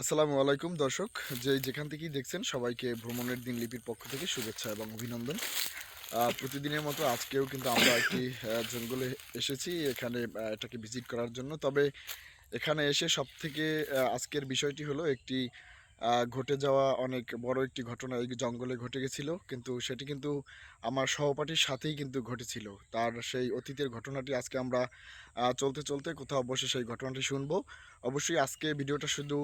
আসসালামু আলাইকুম দর্শক। যে যেখান থেকেই দেখছেন, সবাইকে ভ্রমণের দিন লিপির পক্ষ থেকে শুভেচ্ছা এবং অভিনন্দন। প্রতিদিনের মতো আজকেও কিন্তু আমরা একটি জঙ্গলে এসেছি। এখানে এটাকে ভিজিট করার জন্য। তবে এখানে এসে সব থেকে আজকের বিষয়টি হলো একটি ঘটে যাওয়া অনেক বড় একটি ঘটনা এই জঙ্গলে ঘটে গেছিল। কিন্তু সেটি কিন্তু আমার সহপাঠীর সাথেই কিন্তু ঘটেছিল। তার সেই অতীতের ঘটনাটি আজকে আমরা চলতে চলতে কোথাও বসে সেই ঘটনাটি শুনব। অবশ্যই আজকে ভিডিওটা শুধু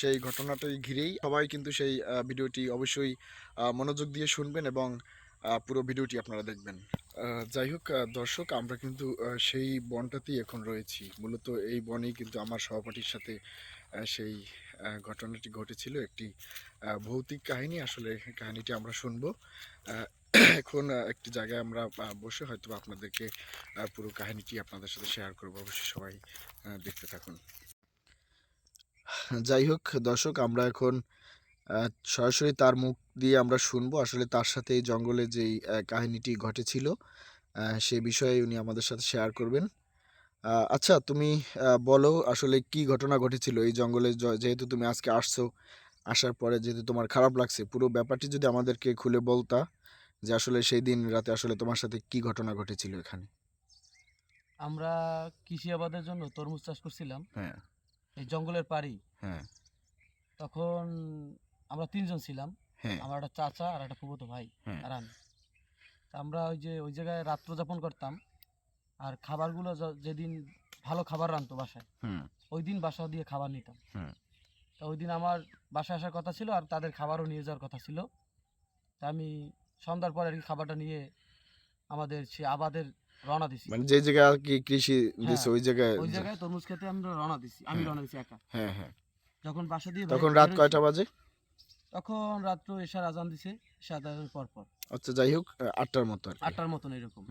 সেই ঘটনাটাই ঘিরেই সবাই কিন্তু সেই ভিডিওটি অবশ্যই মনোযোগ দিয়ে শুনবেন এবং পুরো ভিডিওটি আপনারা দেখবেন। যাই হোক দর্শক, আমরা কিন্তু সেই বনটাতেই এখন রয়েছি। মূলত এই বনেই কিন্তু আমার সহপাঠীর সাথে সেই ঘটনাটি ঘটেছিল। একটি ভৌতিক কাহিনী। আসলে কাহিনীটি আমরা শুনব। এখন একটি জায়গায় আমরা বসে হয়তো আপনাদেরকে পুরো কাহিনীটি আপনাদের সাথে শেয়ার করব। অবশ্যই সবাই দেখতে থাকুন। যাই হোক, দর্শক, আমরা এখন সরাসরি তার মুখ দিয়ে আমরা শুনব। আসলে তার সাথে এই জঙ্গলে যেই কাহিনীটি ঘটেছিল সেই বিষয়ে উনি আমাদের সাথে শেয়ার করবেন। আচ্ছা তুমি বলো আসলে কি ঘটনা ঘটেছিল? এই জঙ্গলে যেহেতু তুমি আজকে আসছো আসার পরে যেহেতু তোমার খারাপ লাগছে পুরো ব্যাপারটি যদি আমাদেরকে খুলে বলতা যে আসলে সেই দিন রাতে আসলে তোমার সাথে কি ঘটনা ঘটেছিল এখানে? আমরা কৃষি আবাদের জন্য তরমুজ চাষ করছিলাম। হ্যাঁ। এই জঙ্গলের পাড়ি হ্যাঁ। তখন আমরা তিনজন ছিলাম। হ্যাঁ। আমার একটা চাচা আর একটা ফুবতো ভাই হ্যাঁ। আর আমি। আমরা ওই যে ওই জায়গায় রাত্র যাপন করতাম। আর খাবারগুলো যেদিন ভালো খাবার রান্তো বাসায় ওই দিন বাসা দিয়ে খাবার নিতাম। তা ওই দিন আমার বাসায় আসার কথা ছিল আর তাদের খাবারও নিয়ে যাওয়ার কথা ছিল। তা আমি সন্ধ্যার পর আর কি খাবারটা নিয়ে আমাদের সে আবাদের রওনা দিছি। মানে যে জায়গায় আর কি কৃষি দিছে হ্যাঁ, ওই জায়গায় ওই জায়গায় তরমুজ খেতে আমরা রওনা দিছি আমি। রওনা দিছি একা। হ্যাঁ হ্যাঁ। যখন বাসা দিয়ে তখন রাত কয়টা বাজে? তখন রাত্র এশার আজান দিছে এশার আজানের পর পর। আচ্ছা যাই হোক আটটার মতো আর আটটার মতন এরকম।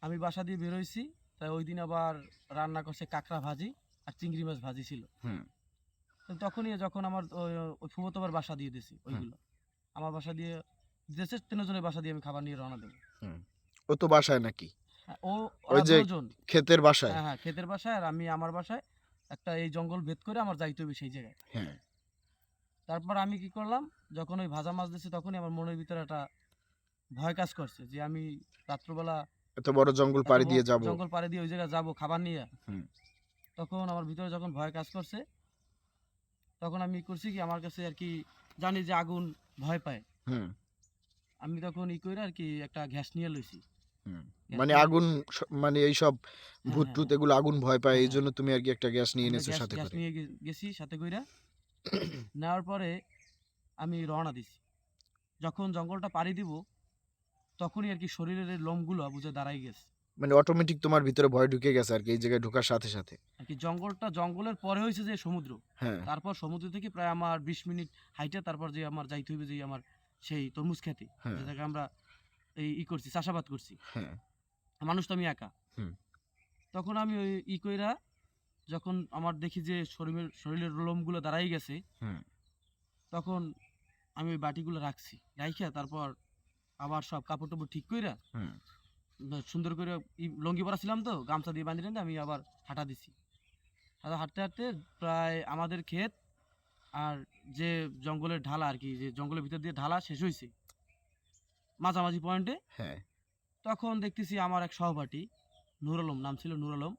আমি বাসা দিয়ে বেরোইছি তাই ওই দিন আবার রান্না করছে কাঁকড়া ভাজি আর চিংড়ি মাছ ভাজি ছিল। তখনই যখন আমার ওই- ফুমতোবার বাসা দিয়ে দিছি ওইগুলো। আমার বাসা দিয়ে দিয়েছে তিনজনের বাসা দিয়ে আমি খাবার নিয়ে রওনা দেবো। ও তো বাসায় নাকি? হ্যাঁ, ও ওই যে ক্ষেতের বাসায়? হ্যাঁ হ্যাঁ ক্ষেতের বাসায় আর আমি আমার বাসায় একটা এই জঙ্গল ভেদ করে আমার যাইতে হবে সেই জায়গায়। হ্যাঁ। তারপর আমি কি করলাম? যখন ওই ভাজা মাছ দিয়েছি তখনই আমার মনের ভিতরে একটা ভয় কাজ করছে যে আমি রাত্রবেলা এত বড় জঙ্গল পাড়ি দিয়ে যাব। জঙ্গল পাড়ে দিয়ে ওই জায়গায় যাব খাবার নিয়ে। তখন আমার ভিতরে যখন ভয় কাজ করছে তখন আমি করছি কি আমার কাছে আর কি জানি যে আগুন ভয় পায়। হুম। আমি তখন ই করে আর কি একটা গ্যাস নিয়ে লইছি। হুম। মানে আগুন মানে এই সব ভূত হ্যাঁ, টুত এগুলো আগুন ভয় পায় এই হ্যাঁ। জন্য তুমি আর কি একটা গ্যাস নিয়ে এনেছো সাথে গ্যাস নিয়ে গেছি সাথে কইরা। নেওয়ার পরে আমি রওনা দিছি। যখন জঙ্গলটা পাড়ি দিব তখনই আর কি শরীরের লোমগুলো বুঝে দাঁড়াই গেছে। মানে অটোমেটিক তোমার ভিতরে ভয় ঢুকে গেছে আর কি এই জায়গায় ঢোকার সাথে সাথে। আর কি জঙ্গলটা জঙ্গলের পরে হয়েছে যে সমুদ্র হ্যাঁ। তারপর সমুদ্র থেকে প্রায় আমার বিশ মিনিট হাইটে তারপর যে আমার যাইতে হইবে যে আমার সেই তরমুজ খেতে হ্যাঁ। যেটাকে আমরা এই ই করছি চাষাবাদ করছি। হ্যাঁ। মানুষ তো আমি একা। হুম। তখন আমি ওই ই কইরা যখন আমার দেখি যে শরীরের শরীরের লোমগুলো দাঁড়াই গেছে। তখন আমি ওই বাটিগুলো রাখছি রাইখা তারপর আবার সব কাপড় টাপড় ঠিক কইরা হুম। সুন্দর করে লঙ্গি পরা ছিলাম তো গামছা দিয়ে বাঁধি আমি আবার হাঁটা দিছি আর হাঁটতে হাঁটতে প্রায় আমাদের ক্ষেত আর যে জঙ্গলের ঢালা আর কি যে জঙ্গলের ভিতর দিয়ে ঢালা শেষ হয়েছে মাঝামাঝি পয়েন্টে হ্যাঁ তখন দেখতেছি আমার এক সহপাঠী নূর আলম নাম ছিল নূর আলম।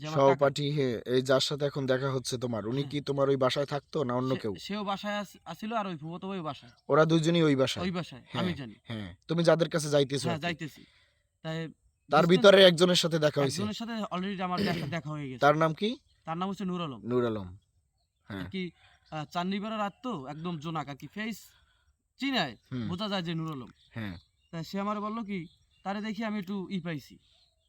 সহপাঠী হ্যাঁ এই যার সাথে এখন দেখা হচ্ছে তোমার উনি হ্যাঁ। কি তোমার ওই বাসায় থাকতো না অন্য কেউ? সেও বাসায় আসিল আর ওই ফুফতো ওই বাসায়। ওরা দুজনই ওই বাসায়? ওই বাসায় হ্যাঁ, আমি জানি। হ্যাঁ তুমি যাদের কাছে যাইতেছো হ্যাঁ যাইতেছি। তাই তার ভিতরে একজনের সাথে দেখা হয়েছে? একজনের সাথে অলরেডি আমার দেখা হয়ে গেছে। তার নাম কি? তার নাম হচ্ছে নূর আলম। নূর আলম। হ্যাঁ। কি আহ, চান্দিবারের রাত তো একদম জোনাক আর কি। ফেস চিনায় বোঝা যায় যে নূর আলম। হ্যাঁ। তা সে আমার বলল কি তারে দেখি আমি একটু ই পাইছি।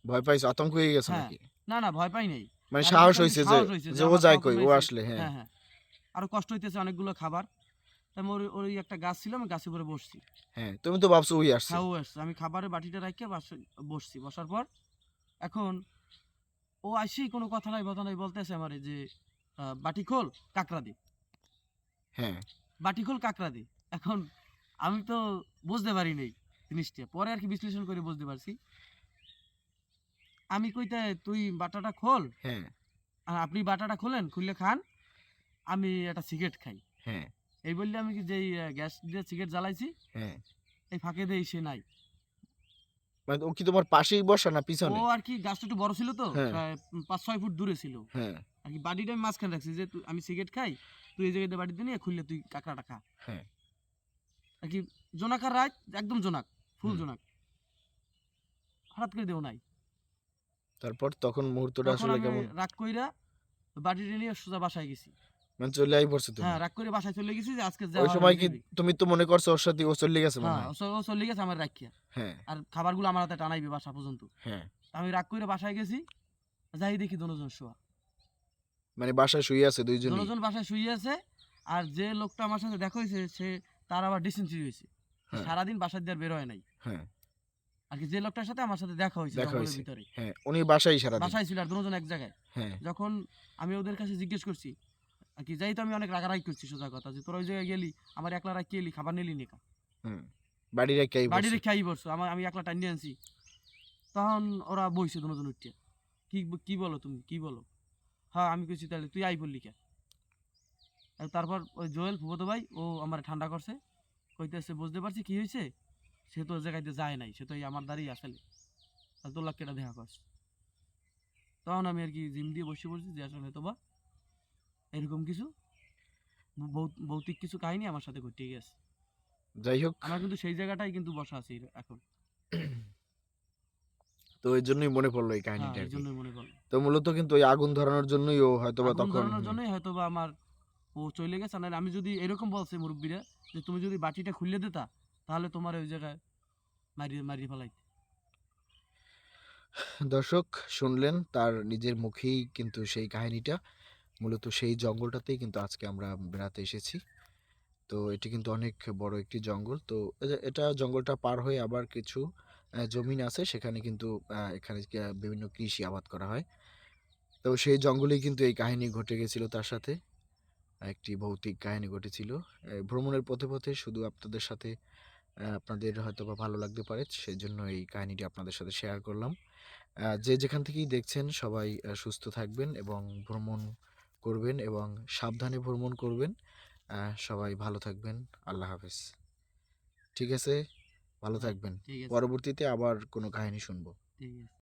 ভয় পাইছো? আতঙ্ক হয়ে গেছে হ্যাঁ, নাকি? না না ভয় পাই নাই। মানে সাহস হয়েছে যে যে ও যায় কই ও আসলে হ্যাঁ। হ্যাঁ হ্যাঁ। আরও কষ্ট হইতেছে অনেকগুলো খাবার। ওর ওই একটা গাছ ছিল আমি গাছে উপরে বসছি। হ্যাঁ তুমি তো ভাবছ ওই আসছে। খাও আসছে। আমি খাবারের বাটিটা রাখিয়ে বসছি। বসার পর এখন ও আসি কোনো কথা নাই কথা নাই বলতেছে আমারে যে বাটি খোল কাকড়া দে। হ্যাঁ। বাটি খোল কাকড়া দে। এখন আমি তো বুঝতে পারি নাই জিনিসটা। পরে আর কি বিশ্লেষণ করে বুঝতে পারছি। আমি কইতে তুই বাটাটা খোল। হ্যাঁ। আর আপনি বাটাটা খোলেন খুললে খান। আমি একটা সিগারেট খাই। হ্যাঁ। এই বললে আমি কি যেই গ্যাস দিয়ে সিগারেট জ্বালাইছি হ্যাঁ। এই ফাঁকে দিয়ে সে নাই। মানে ও কি তোমার পাশেই বসা না পিছনে? ও আর কি গাছটা একটু বড় ছিল তো হ্যাঁ। পাঁচ ছয় ফুট দূরে ছিল। হ্যাঁ। আর কি বাড়িটা আমি মাঝখানে রাখছি যে তুই- আমি সিগারেট খাই তুই এই জায়গাতে বাড়িতে নিয়ে খুললে তুই কাঁকড়াটা খা। হ্যাঁ। আর কি জোনাকার রাত একদম জোনাক ফুল জোনাক। হঠাৎ করে দেও নাই। তারপর তখন মুহূর্তটা আসলে কেমন? রাগ কইরা বাড়িটা নিয়ে সোজা বাসায় গেছি। মানে চলে আই পড়ছে তুমি? হ্যাঁ রাগ করে বাসায় চলে গেছি যে আজকে ওই সময় কি তুমি তো মনে করছ ওর সাথে ও চলে গেছে মনে হ্যাঁ ও চলে গেছে আমার রাখিয়া হ্যাঁ। আর খাবারগুলো আমার হাতে টানাইবে বাসা পর্যন্ত। হ্যাঁ। আমি রাগ করে বাসায় গেছি যাই দেখি দুজন শোয়া। মানে বাসায় শুয়ে আছে দুইজন দুজন বাসায় শুয়ে আছে আর যে লোকটা আমার সাথে দেখা হয়েছে সে তার আবার ডিসেন্ট্রি হয়েছে হ্যাঁ। সারাদিন বাসায় দিয়ে বের হয় নাই। হ্যাঁ। কি যে লোকটার সাথে আমার সাথে দেখা হয়েছে দেখা জঙ্গলের হয়েছে। ভিতরে। হ্যাঁ উনি বাসায় সারা বাসায় ছিল আর দুজন এক জায়গায়। হ্যাঁ। যখন আমি ওদের কাছে জিজ্ঞেস করছি কি যাই তো আমি অনেক রাগারাগি করছি সোজা কথা যে তোরা ওই জায়গায় গেলি আমার একলা রাখি এলি খাবার নিলি নিকা হুম বাড়ি রেখে আই বাড়ি রেখে আই বসছো আমার আমি একলা টানিয়ে আনছি। তখন ওরা বইছে দুজন উঠিয়া কি কি বলো তুমি? কি বলো? হ্যাঁ আমি কইছি তাহলে তুই আই বললি কে? তারপর ওই জোয়েল ফুবতো ভাই ও আমার ঠান্ডা করছে। কইতেছে বুঝতে পারছি কি হয়েছে সে তো জায়গাতে যায় নাই সে তো এই আমার দাঁড়িয়ে আসলে আর তোর লাখটা দেখা করছে তখন আমি আর কি জিম দিয়ে বসে পড়ছি যে আসলে হয়তো বা এরকম কিছু ভৌতিক কিছু কাহিনী আমার সাথে ঘটে গেছে। যাই হোক। আমার কিন্তু সেই জায়গাটাই কিন্তু বসা আছে এখন। তো এই জন্যই মনে পড়ল এই হ্যাঁ কাহিনীটা এই জন্যই মনে করল তো মূলত কিন্তু ওই আগুন ধরানোর জন্যই ও হয়তো বা আগুন তখন ধরানোর জন্যই হয়তো বা আমার ও চলে গেছে। না আমি যদি এরকম বলছে মুরব্বীরা যে তুমি যদি বাটিটা খুলে দিতা তাহলে তোমার ওই জায়গায় মারিয়ে মারিয়ে দর্শক, শুনলেন তার নিজের মুখেই কিন্তু সেই কাহিনীটা। মূলত সেই জঙ্গলটাতেই কিন্তু আজকে আমরা বেড়াতে এসেছি। তো এটি কিন্তু অনেক বড় একটি জঙ্গল। তো এটা জঙ্গলটা পার হয়ে আবার কিছু জমিন আছে। সেখানে কিন্তু এখানে বিভিন্ন কৃষি আবাদ করা হয়। তো সেই জঙ্গলেই কিন্তু এই কাহিনী ঘটে গেছিল তার সাথে। একটি ভৌতিক কাহিনী ঘটেছিল। ভ্রমণের পথে পথে শুধু আপনাদের সাথে আপনাদের হয়তো বা ভালো লাগতে পারে। সেই জন্য এই কাহিনীটি আপনাদের সাথে শেয়ার করলাম। যে যেখান থেকেই দেখছেন সবাই সুস্থ থাকবেন এবং ভ্রমণ করবেন এবং সাবধানে ভ্রমণ করবেন। সবাই ভালো থাকবেন। আল্লাহ হাফেজ। ঠিক আছে? ভালো থাকবেন। পরবর্তীতে আবার কোনো কাহিনী শুনব। ঠিক আছে।